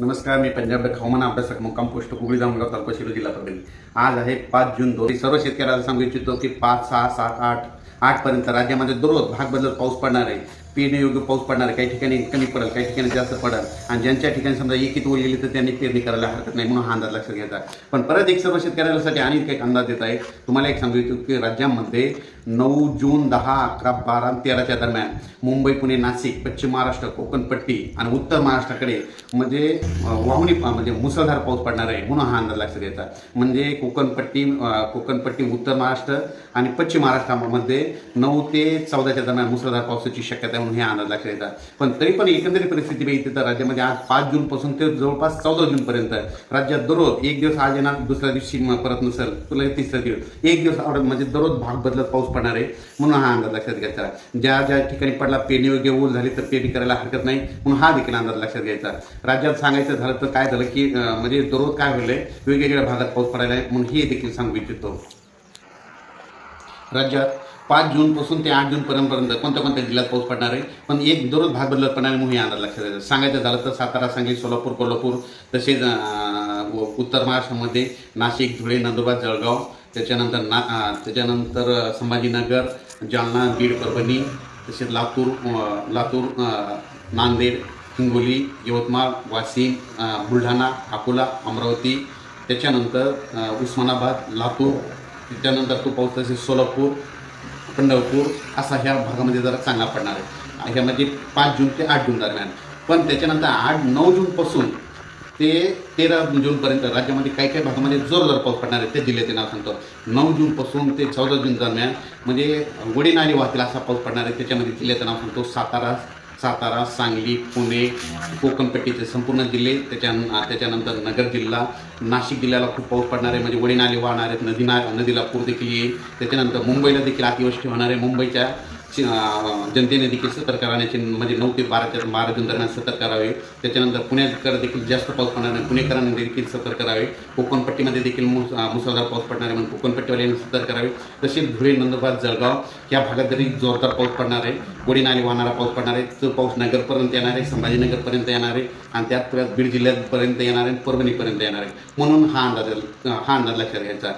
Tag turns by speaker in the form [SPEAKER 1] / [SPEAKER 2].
[SPEAKER 1] नमस्कार मी पंजाब हवामान अभ्यासक मुक्काम पोस्ट कुगळी जामगाव तालुका शिरो जिल्हा परभणी. आज आहे पाच जून दोन सर्व शेतकऱ्याला सांगू इच्छितो की पाच सहा सात आठ आठपर्यंत राज्यामध्ये दररोज भाग बदलत पाऊस पडणार आहे पेरणीयोग्य पाऊस पडणार आहे काही ठिकाणी कमी पडेल काही ठिकाणी जास्त पडेल आणि ज्यांच्या ठिकाणी समजा एकीत ओळ गेली तर त्यांनी पेरणी करायला हरकत नाही म्हणून हा अंदाज लक्षात घ्यायचा पण परत एक सर्व शेतकऱ्यांसाठी आणि एक अंदाज देत आहे. तुम्हाला एक सांगू इच्छितो की राज्यामध्ये नऊ जून दहा अकरा बारा तेराच्या दरम्यान मुंबई पुणे नाशिक पश्चिम महाराष्ट्र कोकणपट्टी आणि उत्तर महाराष्ट्राकडे म्हणजे अं, वाहुणी म्हणजे मुसळधार पाऊस पडणार आहे म्हणून हा अंदाज लक्षात घ्यायचा म्हणजे कोकणपट्टी कोकणपट्टी उत्तर महाराष्ट्र आणि पश्चिम महाराष्ट्रामध्ये नऊ ते चौदाच्या दरम्यान मुसळधार पावसाची शक्यता आहे. म्हणून हे अंदाज लक्षात पण तरी पण एकंदरीत परिस्थिती बघितली तर राज्यामध्ये आज पाच जूनपासून ते जवळपास चौदा जूनपर्यंत राज्यात दररोज एक दिवस आज येणार दुसऱ्या दिवशी परत नसेल तुला तिसऱ्या दिवस. एक दिवस आवडत म्हणजे दररोज भाग बदलत पाऊस पडणार आहे म्हणून हा अंदाज लक्षात घ्यायचा. ज्या ज्या ठिकाणी पडला पेरणी वगैरे ओल झाली तर पेरणी करायला हरकत नाही म्हणून हा देखील अंदाज लक्षात घ्यायचा. राज्यात सांगायचं झालं तर काय झालं की म्हणजे दररोज काय होईल वेगवेगळ्या भागात पाऊस पडायला आहे म्हणून हे देखील सांगू इच्छितो. राज्यात पाच जूनपासून ते आठ जूनपर्यंत कोणत्या कोणत्या जिल्ह्यात पाऊस पडणार आहे? पण एक दररोज भाग बदलत पडणार आहे म्हणून हे अंदाज लक्षात येतं. सांगायचं झालं तर सातारा सांगली सोलापूर कोल्हापूर तसेच उत्तर महाराष्ट्रामध्ये नाशिक धुळे नंदुरबार जळगाव त्याच्यानंतर ना त्याच्यानंतर संभाजीनगर जालना बीड परभणी तसेच लातूर लातूर नांदेड हिंगोली यवतमाळ वाशिम बुलढाणा अकोला अमरावती त्याच्यानंतर उस्मानाबाद लातूर त्याच्यानंतर तो पाऊस तसेच सोलापूर पंढरपूर असा ह्या भागामध्ये जरा चांगला पडणार आहे. ह्यामध्ये म्हणजे पाच जून ते आठ जून दरम्यान. पण त्याच्यानंतर आठ नऊ जूनपासून ते तेरा जूनपर्यंत राज्यामध्ये काही काही भागामध्ये जोरदार पाऊस पडणार आहे. ते जिल्ह्याचे नाव सांगतो. नऊ जूनपासून ते चौदा जून दरम्यान म्हणजे वडीनारी वाहतील असा पाऊस पडणार आहे. त्याच्यामध्ये जिल्ह्याचं नाव सांगतो सातारा सातारा सांगली पुणे कोकणपट्टीचे संपूर्ण जिल्हे त्याच्या त्याच्यानंतर नगर जिल्हा नाशिक जिल्ह्याला खूप पाऊस पडणार आहे म्हणजे वडीनाले वाहणार आहेत नदी ना नदीला पूर देखील येईल. त्याच्यानंतर मुंबईला देखील अतिवृष्टी होणार आहे मुंबईच्या जनतेने देखील सतर्क राहण्याचे म्हणजे नऊ ते बाराच्या बारा जून दरम्यान सतर्क करावे त्याच्यानंतर पुण्याकर देखील जास्त पाऊस पडणार पुणेकरांनी देखील सतर्क करावे कोकणपट्टीमध्ये देखील मुस मुसळधार पाऊस पडणार आहे म्हणून कोकणपट्टीवाल्यांनी सतर्क करावे तसेच धुळे नंदुरबार जळगाव या भागात तरी जोरदार पाऊस पडणार आहे गोडी नाली वाहणारा पाऊस पडणार आहे तो पाऊस नगरपर्यंत येणार आहे संभाजीनगरपर्यंत येणार आहे आणि त्यात बीड जिल्ह्यापर्यंत येणार आहे परभणीपर्यंत येणार आहे. म्हणून हा अंदाज हा अंदाज लक्षात घ्यायचा.